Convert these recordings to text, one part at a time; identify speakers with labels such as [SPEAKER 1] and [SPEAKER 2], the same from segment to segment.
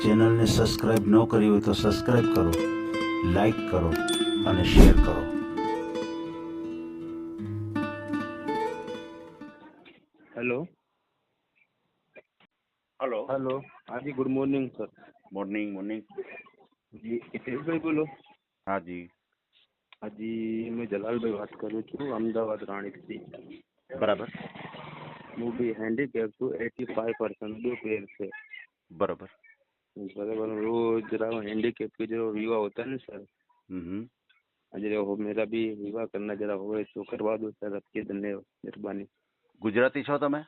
[SPEAKER 1] ચેનલને સબસ્ક્રાઇબ ન કરી હોય તો સબસ્ક્રાઇબ કરો લાઈક કરો અને શેર કરો
[SPEAKER 2] હેલો
[SPEAKER 3] હલો
[SPEAKER 2] હેલો હાજી good morning sir
[SPEAKER 3] morning morning
[SPEAKER 2] જી હિતેશભાઈ બોલો
[SPEAKER 3] હા જી
[SPEAKER 2] હાજી મેં જલાલભાઈ વાત કરું છું અમદાવાદ રાણીપથી
[SPEAKER 3] બરાબર
[SPEAKER 2] હું બી હેન્ડીકેપ છું એટી ફાઈવ પર્સન્ટ दो पैर से
[SPEAKER 3] बराबर
[SPEAKER 2] बराबर रोज जरा हैंडीकेप के जो विवाह होता है ना सर
[SPEAKER 3] हम्म
[SPEAKER 2] अजय हो मेरा भी विवाह करना जरा हो तो करवा दो सर आपकी धन्यवाद मेहरबानी
[SPEAKER 3] ગુજરાતી છો તમે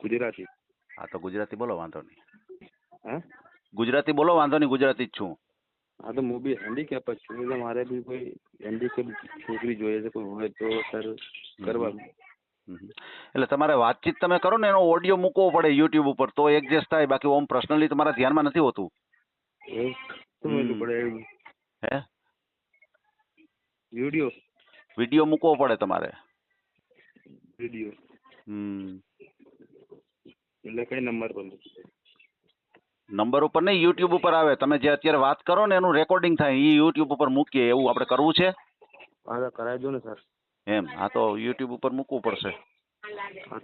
[SPEAKER 2] गुजराती
[SPEAKER 3] હા તો ગુજરાતી બોલો વાંધો નહીં
[SPEAKER 2] हाँ
[SPEAKER 3] ગુજરાતી બોલો વાંધો નહીં ગુજરાતી જ છું
[SPEAKER 2] हाँ तो હું બી હેન્ડીકેપ જ છું એટલે મારે બી કોઈ હેન્ડીકેપ છોકરી જોઈએ છે કોઈ હોય તો સર કરવા દો.
[SPEAKER 3] હમ. એટલે તમારે વાતચીત તમે કરો ને એનો ઓડિયો મૂકવો પડે યુટ્યુબ ઉપર તો એડજસ્ટ થાય બાકી ઓમ પર્સનલી તમારા ધ્યાનમાં નથી હોતું. હે?
[SPEAKER 2] વીડિયો
[SPEAKER 3] વીડિયો મૂકવો પડે તમારે.
[SPEAKER 2] વીડિયો
[SPEAKER 3] હમ.
[SPEAKER 2] એટલે કઈ નંબર પર
[SPEAKER 3] નંબર ઉપર નહીં યુટ્યુબ ઉપર આવે. તમે જે અત્યારે વાત કરો ને એનું રેકોર્ડિંગ થાય એ યુટ્યુબ ઉપર મૂકીએ એવું આપણે કરવું છે?
[SPEAKER 2] હા કરાવી દો ને સર
[SPEAKER 3] એમ હા તો યુટ્યુબ ઉપર મૂકવું પડશે.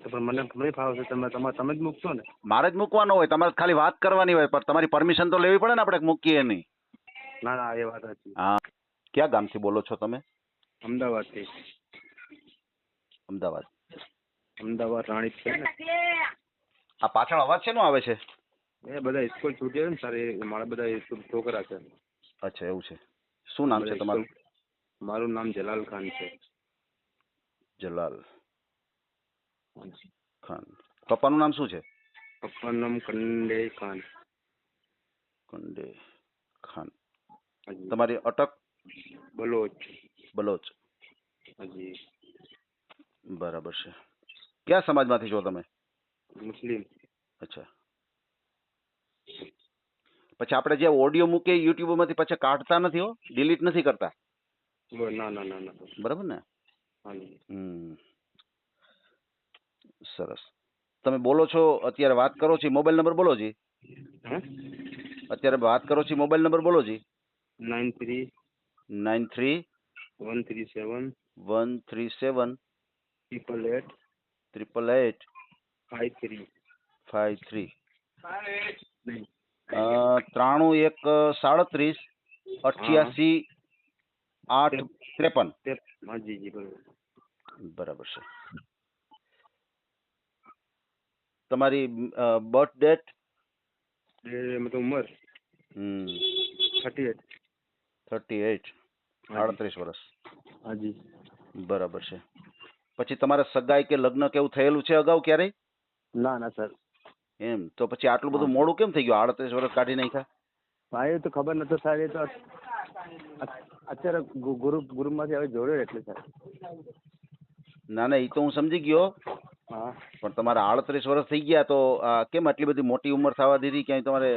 [SPEAKER 2] પણ મને નહીં ફાવશે તમે તમારે તમે જ મૂકશો ને.
[SPEAKER 3] મારે જ મૂકવાનો હોય તમારે ખાલી વાત કરવાની હોય પણ તમારી પરમિશન તો લેવી પડે ને આપણે મૂકીએ નહીં.
[SPEAKER 2] ના ના એ વાત સાચી.
[SPEAKER 3] હા ક્યાં ગામથી બોલો છો તમે?
[SPEAKER 2] અમદાવાદથી.
[SPEAKER 3] અમદાવાદ.
[SPEAKER 2] અમદાવાદ રાણી છે ને.
[SPEAKER 3] આ પાછળ અવાજ છે નો આવે છે?
[SPEAKER 2] એ બધા સ્કૂલ છૂટી છે ને સર એ મારા બધા છોકરા છે.
[SPEAKER 3] અચ્છા એવું છે. શું નામ છે તમારું?
[SPEAKER 2] મારું નામ જલાલ ખાન છે.
[SPEAKER 3] જલાલ ખાન પપ્પાનું નામ શું છે?
[SPEAKER 2] પપ્પાનું નામ કંડે ખાન
[SPEAKER 3] કંડે ખાન
[SPEAKER 2] હાજી
[SPEAKER 3] તમારી અટક?
[SPEAKER 2] બલોચ
[SPEAKER 3] બલોચ
[SPEAKER 2] હાજી
[SPEAKER 3] બરાબર છે. કયા સમાજમાંથી છો તમે?
[SPEAKER 2] મુસ્લિમ
[SPEAKER 3] અચ્છા। પછી આપણે જે ઓડિયો મૂકીએ યુટ્યુબમાંથી પછી કાઢતા નથી હો? ડિલીટ નથી કરતા?
[SPEAKER 2] બોલ, ના ના ના ના.
[SPEAKER 3] બરાબર ને?
[SPEAKER 2] હાજી
[SPEAKER 3] હમ સરસ. તમે બોલો છો અત્યારે વાત કરો છો મોબાઈલ નંબર બોલો જી. અત્યારે વાત કરો છો મોબાઈલ નંબર બોલો જી.
[SPEAKER 2] Nine
[SPEAKER 3] three nine
[SPEAKER 2] three one three
[SPEAKER 3] seven one three
[SPEAKER 2] seven triple
[SPEAKER 3] eight triple
[SPEAKER 2] eight five
[SPEAKER 3] three five
[SPEAKER 2] three.
[SPEAKER 3] ત્રાણું એક સાડત્રીસ અઠ્યાસી આઠ ત્રેપન.
[SPEAKER 2] તે- હાજી જી બરોબર.
[SPEAKER 3] બરાબર છે તમારી બર્થ ડેટ
[SPEAKER 2] એ મતલબ ઉંમર? થર્ટી એટ
[SPEAKER 3] થર્ટી એટ આડત્રીસ વર્ષ.
[SPEAKER 2] હાજી
[SPEAKER 3] બરાબર છે પછી તમારે સગાઈ કે લગ્ન કેવું થયેલું છે અગાઉ ક્યારેય?
[SPEAKER 2] ના ના સર.
[SPEAKER 3] એમ. તો પછી આટલું બધું મોડું કેમ થઈ ગયું? આડત્રીસ વર્ષ કાઢી નાખ્યા?
[SPEAKER 2] હા એ તો ખબર નતો સાહેબ એ તો અત્યારે ગ્રુપ ગુરુ ગુરુમાંથી હવે જોડ્યો એટલે સાહેબ.
[SPEAKER 3] ના ના એ તો હું સમજી ગયો.
[SPEAKER 2] હા.
[SPEAKER 3] પણ તમારા આડત્રીસ વર્ષ થઈ ગયા તો કેમ આટલી બધી મોટી ઉંમર થવા દીધી? ક્યાંય તમારે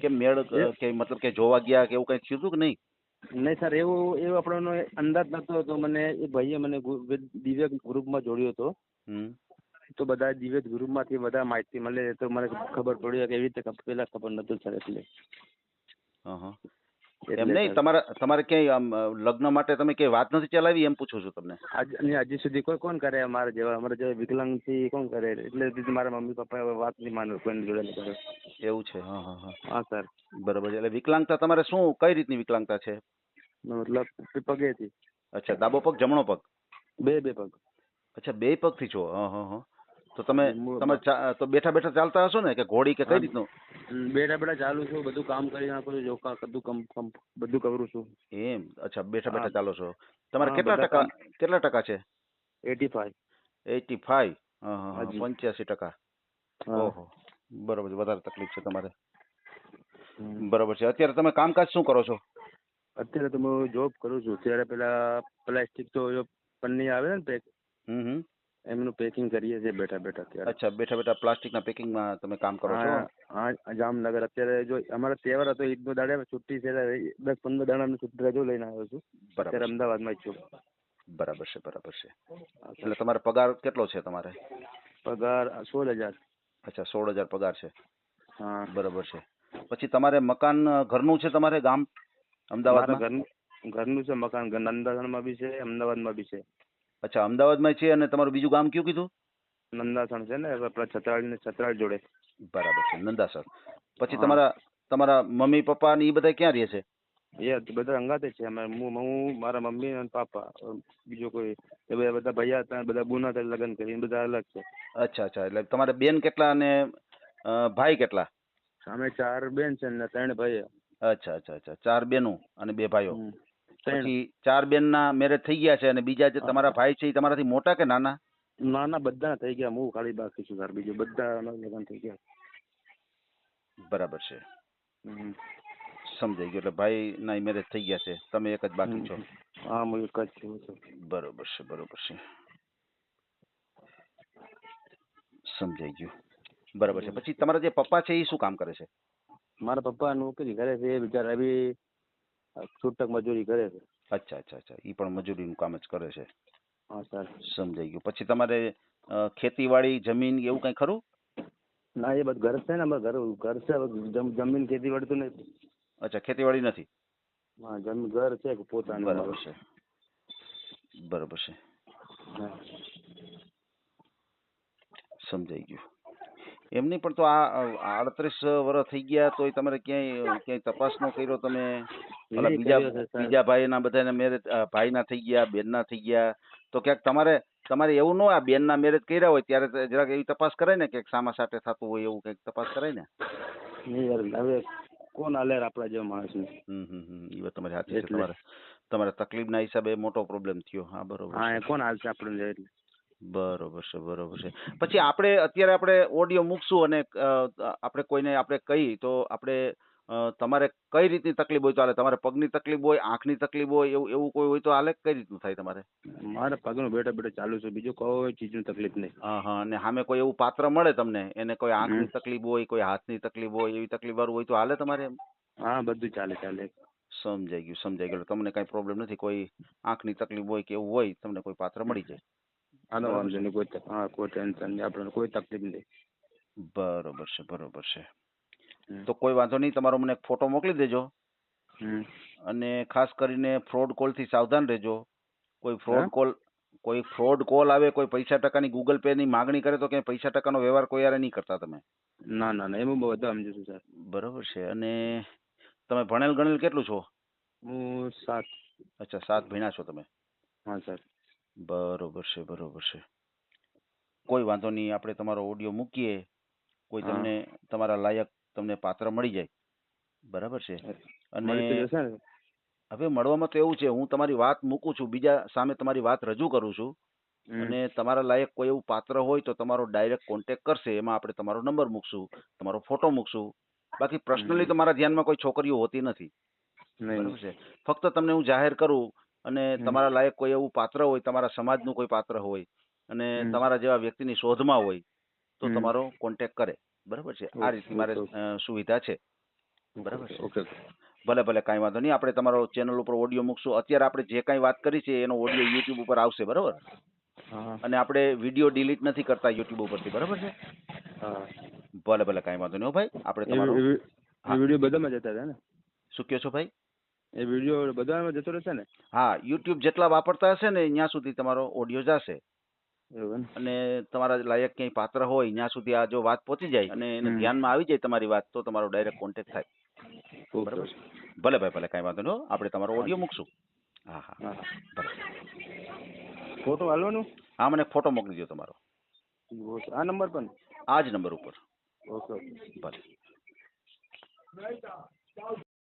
[SPEAKER 3] કેમ મેળ કે મતલબ કે જોવા ગયા કે એવું કઈ થયું હતું કે નહીં?
[SPEAKER 2] નહીં સર એવું એવો આપણો અંદાજ નતો તો મને એ ભાઈએ મને દિવ્ય ગ્રુપમાં જોડ્યો હતો. તો બધા દિવ્ય ગુરુમાંથી બધા માહિતી મળે તો મને ખબર પડી કે એવી રીતે ખબ- ખબર નતું સર એટલે.
[SPEAKER 3] એમ નહીં તમારા તમારે ક્યાંય આમ લગ્ન માટે તમે ક્યાંય વાત નથી ચલાવી એમ પૂછું છું તમને?
[SPEAKER 2] હજી સુધી કોઈ કોણ કરે અમારા જેવા? અમારા જેવા વિકલાંગથી કોણ કરે? એટલે મારા મમ્મી પપ્પા વાત નહીં માનું કોઈ જોડે કરે.
[SPEAKER 3] એવું છે હા હા હા.
[SPEAKER 2] હા સર.
[SPEAKER 3] બરાબર છે. એટલે વિકલાંગતા તમારે શું કઈ રીતની વિકલાંગતા છે?
[SPEAKER 2] મતલબ પગેથી.
[SPEAKER 3] અચ્છા ડાબો પગ જમણો પગ?
[SPEAKER 2] બે બે પગ.
[SPEAKER 3] અચ્છા બે પગથી છો? હા હા હા તો તમે તમે તો બેઠા બેઠા ચાલતા હશો ને કે ઘોડી કે કઈ રીતનું?
[SPEAKER 2] બેઠા બેઠા ચાલુ છું બધું કામ કરી નાખું છું જોકા બધું બધું કરું છું.
[SPEAKER 3] એમ? અચ્છા બેઠા બેઠા ચાલો છો. તમારે કેટલા ટકા કેટલા ટકા છે? Eighty five. Eighty
[SPEAKER 2] five.
[SPEAKER 3] પંચ્યાસી ટકા. ઓહો. બરોબર છે વધારે તકલીફ છે તમારે. બરોબર છે. અત્યારે તમે કામકાજ શું કરો છો?
[SPEAKER 2] અત્યારે તો હું જોબ કરું છું. ત્યારે પેલા પ્લાસ્ટિક તો પન્ની આવે ને પેક.
[SPEAKER 3] હમ.
[SPEAKER 2] એમનું પેકિંગ કરીએ છીએ બેઠા બેઠા ત્યારે
[SPEAKER 3] અચ્છા બેઠા બેઠા પ્લાસ્ટિકના પેકિંગમાં તમે કામ કરો છો?
[SPEAKER 2] હા જામનગર અત્યારે જો અમારો તહેવાર હતો ઈદનો દાડે છુટ્ટી છે દસ પંદર દાડાની છુટ્ટી રજો લઈને આવ્યો છું. અત્યારે અમદાવાદમાં જ છું.
[SPEAKER 3] બરાબર છે બરાબર છે. એટલે તમારો પગાર કેટલો છે તમારે?
[SPEAKER 2] પગાર સોળ હજાર.
[SPEAKER 3] અચ્છા સોળ હજાર પગાર છે.
[SPEAKER 2] હા.
[SPEAKER 3] બરાબર છે. પછી તમારે મકાન ઘરનું છે તમારે ગામ? અમદાવાદમાં?
[SPEAKER 2] ઘરનું ઘરનું છે મકાન. નંદાસણમાં બી છે અમદાવાદમાં બી છે.
[SPEAKER 3] અચ્છા અમદાવાદમાં છે અને તમારું બીજું ગામ કયું કીધું?
[SPEAKER 2] નંદાસણ છે ને આપણા છત્રાળ ને છત્રાળ જોડે.
[SPEAKER 3] બરાબર છે નંદાસણ. પછી
[SPEAKER 2] હા.
[SPEAKER 3] તમારા તમારા મમ્મી પપ્પા ને એ બધા ક્યાં રહે છે?
[SPEAKER 2] એ બધા અંગાતે છે. અમે હું હું મારા મમ્મી અને પાપા. બીજો કોઈ એ બધા બધા ભૈયા હતા બધા બુના હતા લગ્ન કરીને બધા અલગ છે.
[SPEAKER 3] અચ્છા અચ્છા એટલે તમારા બેન કેટલા અને અ, ભાઈ કેટલા?
[SPEAKER 2] સામે ચાર બેન છે ને ત્રણ ભાઈ
[SPEAKER 3] અચ્છા અચ્છા અચ્છા ચાર બેનો અને બે ભાઈઓ.
[SPEAKER 2] હમ.
[SPEAKER 3] પછી ચાર બેન ના મેરેજ થઈ ગયા છે અને બીજા જે. તમારા ભાઈ છે એ તમારાથી મોટા કે નાના?
[SPEAKER 2] ના ના બધા થઈ ગયા હું ખાલી બાકી છું સર બીજું બધા લગ્ન થઈ ગયા.
[SPEAKER 3] બરાબર છે. સમજાઈ ગયું એટલે ભાઈ ના મેરેજ થઈ ગયા છે તમે એક જ બાકી છો.
[SPEAKER 2] હા હું એક જ છું
[SPEAKER 3] બરોબર છે બરોબર છે. સમજાઈ ગયું. બરાબર છે. પછી તમારા જે પપ્પા છે એ શું કામ કરે છે?
[SPEAKER 2] મારા પપ્પા નોકરી કરે છે બિચારા બી છૂટક મજૂરી કરે છે.
[SPEAKER 3] અચ્છા અચ્છા અચ્છા. એ પણ મજૂરીનું કામ જ કરે છે.
[SPEAKER 2] હા સર.
[SPEAKER 3] સમજાઈ ગયું. પછી તમારે અ, ખેતીવાડી જમીન એવું કઈ ખરું?
[SPEAKER 2] ના એ બધું ઘર છે ને અમારે ઘર ઘર છે હવે જમ- જમીન ખેતી વાડી નથી.
[SPEAKER 3] અચ્છા ખેતીવાડી નથી?
[SPEAKER 2] હા જમીન ઘર છે પોતાનું
[SPEAKER 3] બરાબર છે. બરાબર છે.
[SPEAKER 2] હા.
[SPEAKER 3] સમજાઈ ગયું. એમની પણ તો આ અડત્રીસ વર્ષ થઈ ગયા તોય તમારે ક્યાંય ક્યાંય તપાસ નો કર્યો તમે?
[SPEAKER 2] નહીં
[SPEAKER 3] બીજા. બીજા ભાઈના બધાના મેરેજ ભાઈના થઈ ગયા બેનના થઈ ગયા. તો ક્યાંક તમારે તમારે એવું ન આ બેનના મેરેજ કર્યા હોય ત્યારે જરાક એવી તપાસ કરાય ને કે સામા સાથે થતું હોય એવું કંઈક તપાસ કરાય ને?
[SPEAKER 2] હવે કોણ હાલે આપણા જેવા માણસને?
[SPEAKER 3] હમ હમ હમ. એ વાત તમારી સાચી છે. તમારે તમારે તકલીફના હિસાબે મોટો પ્રોબ્લેમ થયો. હા બરોબર
[SPEAKER 2] હા કોણ હાલશે આપણને એટલે?
[SPEAKER 3] બરોબર છે બરોબર છે. પછી આપણે અત્યારે આપણે ઓડિયો મૂકશું અને આપણે કોઈને આપણે કહી તો આપણે તમારે કઈ રીતની તકલીફ હોય તો હાલે? તમારે પગની તકલીફ હોય આંખની તકલીફ હોય એવું એવું કોઈ હોય તો હાલે? કઈ રીતનું થાય તમારે?
[SPEAKER 2] મારે પગનું બેઠા બેઠા ચાલુ છે. બીજું કોઈ ચીજની તકલીફ નહીં.
[SPEAKER 3] હા હા. અને સામે કોઈ એવું પાત્ર મળે તમને? એને કોઈ આંખની તકલીફ હોય કોઈ હાથની તકલીફ હોય એવી તકલીફ વાળું હોય તો હાલે તમારે
[SPEAKER 2] હા બધું ચાલે ચાલે.
[SPEAKER 3] સમજાઈ ગયું સમજાઈ ગયું. તમને કઈ પ્રોબ્લેમ નથી? કોઈ આંખની તકલીફ હોય કે એવું હોય તમને કોઈ પાત્ર મળી જાય?
[SPEAKER 2] આનો વાંધો નહીં. કોઈ હા કોઈ ટેન્શન નહીં. આપણને કોઈ તકલીફ નહીં.
[SPEAKER 3] બરોબર છે બરોબર છે. તો કોઈ વાંધો નહીં તમારો મને એક ફોટો મોકલી દેજો. અને ખાસ કરીને ફ્રોડ કોલથી સાવધાન રહેજો. કોઈ ફ્રોડ કોલ કોઈ ફ્રોડ કોલ આવે કોઈ પૈસા ટકાની ગૂગલ પે ની માગણી કરે તો ક્યાંય પૈસા ટકાનો વ્યવહાર કોઈ યારે નહીં કરતા તમે.
[SPEAKER 2] ના ના ના એમાં બધા સમજુ છું સર
[SPEAKER 3] બરોબર છે. અને તમે ભણેલ ગણેલ કેટલું છો?
[SPEAKER 2] હું સાત.
[SPEAKER 3] અચ્છા સાત ભીણા છો તમે.
[SPEAKER 2] હા સર
[SPEAKER 3] બરોબર છે બરોબર છે. કોઈ વાંધો નહીં આપણે તમારો ઓડિયો મૂકીએ. કોઈ તમને તમારા લાયક તમને પાત્ર મળી જાય. બરાબર છે? અને હવે મળવામાં તો એવું છે હું તમારી વાત મૂકું છું બીજા સામે તમારી વાત રજૂ કરું છું. અને તમારા લાયક કોઈ એવું પાત્ર હોય તો તમારો ડાયરેક્ટ કોન્ટેક કરશે એમાં આપણે તમારો નંબર મૂકશું તમારો ફોટો મૂકશું. બાકી પર્સનલી. તમારા ધ્યાનમાં કોઈ છોકરીઓ હોતી નથી. છે? ફક્ત તમને હું જાહેર કરું અને તમારા લાયક કોઈ એવું પાત્ર હોય તમારા સમાજનું કોઈ પાત્ર હોય અને તમારા જેવા વ્યક્તિની શોધમાં હોય તો તમારો કોન્ટેક્ટ કરે. બરાબર છે? આ રીતની મારે સુવિધા છે. બરાબર છે.
[SPEAKER 2] Okay okay.
[SPEAKER 3] ભલે ભલે કાંઈ વાંધો નહીં. આપણે તમારો ચેનલ ઉપર ઓડિયો મૂકશું. અત્યારે આપણે જે કાંઈ વાત કરી છે એનો ઓડિયો યુટ્યુબ ઉપર આવશે બરાબર? અને આપણે વીડિયો ડિલીટ નથી કરતા યુટ્યુબ ઉપરથી બરાબર છે? ભલે ભલે કાંઈ વાંધો નહીં. ભાઈ આપણે તમારો
[SPEAKER 2] વીડિયો બધામાં જતા હતા ને?
[SPEAKER 3] શું કહો છો ભાઈ?
[SPEAKER 2] એ વીડિયો બધામાં જતો રહેશે ને?
[SPEAKER 3] હા યુટ્યુબ જેટલા વાપરતા હશે ને ત્યાં સુધી તમારો ઓડિયો જશે? અને તમારા લાયક ક્યાંય પાત્ર હોય ત્યાં સુધી આ જો વાત પહોંચી જાય અને એને. ધ્યાનમાં આવી જાય તમારી વાત તો તમારો ડાયરેક્ટ કોન્ટેક્ટ થાય. બરાબર? ભલે ભાઈ ભલે કાંઈ વાંધો નહીં. આપણે તમારો ઓડિયો મૂકશું. હા હા. ભલે.
[SPEAKER 2] ફોટો હાલવાનું?
[SPEAKER 3] હા મને ફોટો મોકલી દો તમારો.
[SPEAKER 2] આ નંબર પર ને?
[SPEAKER 3] આ જ નંબર ઉપર.
[SPEAKER 2] Okay okay.
[SPEAKER 3] ભલે.